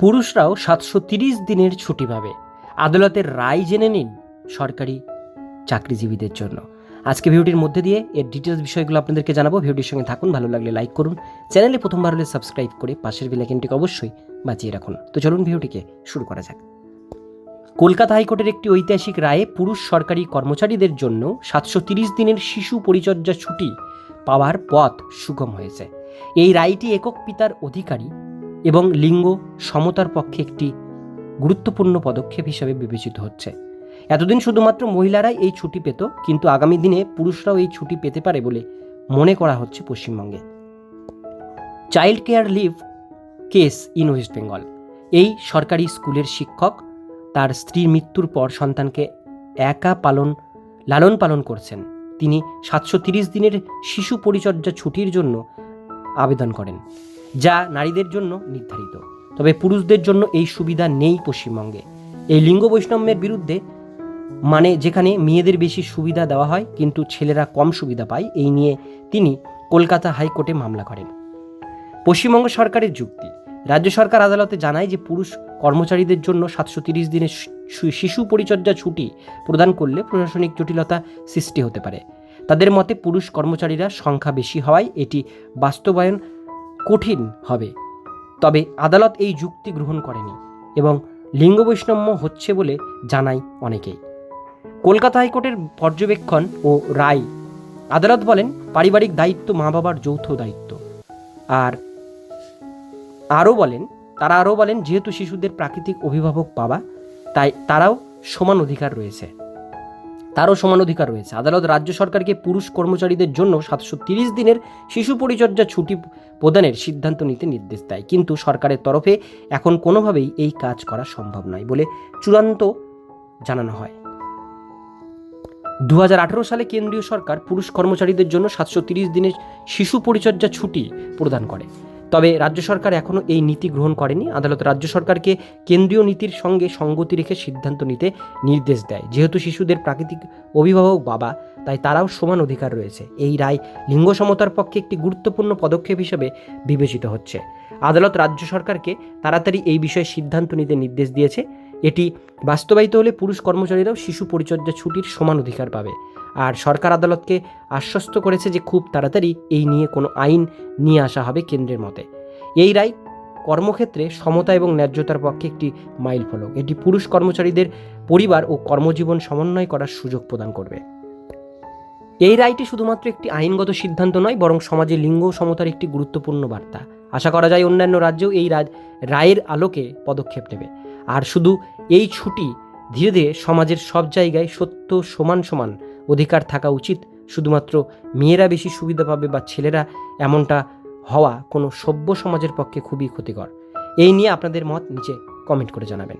পুরুষরাও সাতশো দিনের ছুটি পাবে। আদালতের রায় জেনে নিন সরকারি চাকরিজীবীদের জন্য। আজকে ভিডিওটির মধ্যে দিয়ে এর ডিটেলস বিষয়গুলো আপনাদেরকে জানাব। ভিডিওটির সঙ্গে থাকুন, ভালো লাগলে লাইক করুন। চ্যানেলে প্রথমবার হলে সাবস্ক্রাইব করে পাশের বেলাইকেনটিকে অবশ্যই বাঁচিয়ে রাখুন। তো চলুন ভিডিওটিকে শুরু করা যাক। কলকাতা হাইকোর্টের একটি ঐতিহাসিক রায়ে পুরুষ সরকারি কর্মচারীদের জন্য সাতশো তিরিশ দিনের শিশু পরিচর্যা ছুটি পাওয়ার পথ সুগম হয়েছে। এই রায়টি একক পিতার অধিকারী এবং লিঙ্গ সমতার পক্ষে একটি গুরুত্বপূর্ণ পদক্ষেপ হিসেবে বিবেচিত হচ্ছে। এতদিন শুধুমাত্র মহিলারাই এই ছুটি পেত, কিন্তু আগামী দিনে পুরুষরাও এই ছুটি পেতে পারে বলে মনে করা হচ্ছে পশ্চিমবঙ্গে। Child care leave case in West Bengal এই সরকারি স্কুলের শিক্ষক তার স্ত্রীর মৃত্যুর পর সন্তানকে একা পালন, লালন পালন করছেন। তিনি সাতশো তিরিশ দিনের শিশু পরিচর্যা ছুটির জন্য আবেদন করেন। যা নারীদের জন্য নির্ধারিত। তবে পুরুষদের জন্য এই সুবিধা নেই পশ্চিমবঙ্গে। এই লিঙ্গ বৈষম্যের বিরুদ্ধে মানে যেখানে মেয়েদের বেশি সুবিধা দেওয়া হয়, কিন্তু ছেলেরা কম সুবিধা পায়, এই নিয়ে তিনি কলকাতা হাইকোর্টে মামলা করেন। পশ্চিমবঙ্গ সরকারের যুক্তি, রাজ্য সরকার আদালতে জানায় যে পুরুষ কর্মচারীদের জন্য সাতশো তিরিশ দিনের শিশু পরিচর্যা ছুটি প্রদান করলে প্রশাসনিক জটিলতা সৃষ্টি হতে পারে। তাদের মতে পুরুষ কর্মচারীরা সংখ্যা বেশি হওয়ায় এটি বাস্তবায়ন কঠিন হবে। তবে আদালত এই যুক্তি গ্রহণ করেনি এবং লিঙ্গ বৈষম্য হচ্ছে বলে জানায় অনেকেই। কলকাতা হাইকোর্টের পর্যবেক্ষণ ও রায়। আদালত বলেন, পারিবারিক দায়িত্ব মা বাবার যৌথ দায়িত্ব। আর আরও বলেন, তারা আরও বলেন, যেহেতু শিশুদের প্রাকৃতিক অভিভাবক পাওয়া তাই তারাও সমান অধিকার রয়েছে। তারও সমান অধিকার রয়েছে। আদালত রাজ্য সরকারকে পুরুষ কর্মচারীদের জন্য সাতশো তিরিশ দিনের শিশু পরিচর্যা ছুটি প্রদানের সিদ্ধান্ত নিতে নির্দেশ দেয়। কিন্তু সরকারের তরফে এখন কোনোভাবেই এই কাজ করা সম্ভব নয় বলে চূড়ান্ত জানানো হয়। দু হাজার আঠারো সালে কেন্দ্রীয় সরকার পুরুষ কর্মচারীদের জন্য সাতশো দিনের শিশু পরিচর্যা ছুটি প্রদান করে। তবে রাজ্য সরকার এখনও এই নীতি গ্রহণ করেনি। আদালত রাজ্য সরকারকে কেন্দ্রীয় নীতির সঙ্গে সঙ্গতি রেখে সিদ্ধান্ত নিতে নির্দেশ দেয়। যেহেতু শিশুদের প্রাকৃতিক অভিভাবক বাবা, তাই তারাও সমান অধিকার রয়েছে। এই রায় লিঙ্গ সমতার পক্ষে একটি গুরুত্বপূর্ণ পদক্ষেপ হিসেবে বিবেচিত হচ্ছে। আদালত রাজ্য সরকারকে তাড়াতাড়ি এই বিষয়ে সিদ্ধান্ত নিতে নির্দেশ দিয়েছে। এটি বাস্তবায়িত হলে পুরুষ কর্মচারীরাও শিশু পরিচর্যা ছুটির সমান অধিকার পাবে। আর সরকার আদালতকে আশ্বস্ত করেছে যে খুব তাড়াতাড়ি এই নিয়ে কোনো আইন নিয়ে আসা হবে কেন্দ্রের মতে। এই রায় কর্মক্ষেত্রে সমতা এবং ন্যায্যতার পক্ষে একটি মাইল ফলক। এটি পুরুষ কর্মচারীদের পরিবার ও কর্মজীবন সমন্বয় করার সুযোগ প্রদান করবে। এই রায়টি শুধুমাত্র একটি আইনগত সিদ্ধান্ত নয়, বরং সমাজে লিঙ্গ সমতার একটি গুরুত্বপূর্ণ বার্তা। আশা করা যায় অন্যান্য রাজ্যেও এই রায়ের আলোকে পদক্ষেপ নেবে। আর শুধু এই ছুটি ধীরে ধীরে সমাজের সব জায়গায় সত্য সমান সমান অধিকার থাকা উচিত। শুধুমাত্র মেয়েরা বেশি সুবিধা পাবে বা ছেলেরা এমনটা হওয়া কোনো সভ্য সমাজের পক্ষে খুবই ক্ষতিকর। এই নিয়ে আপনাদের মত নিচে কমেন্ট করে জানাবেন।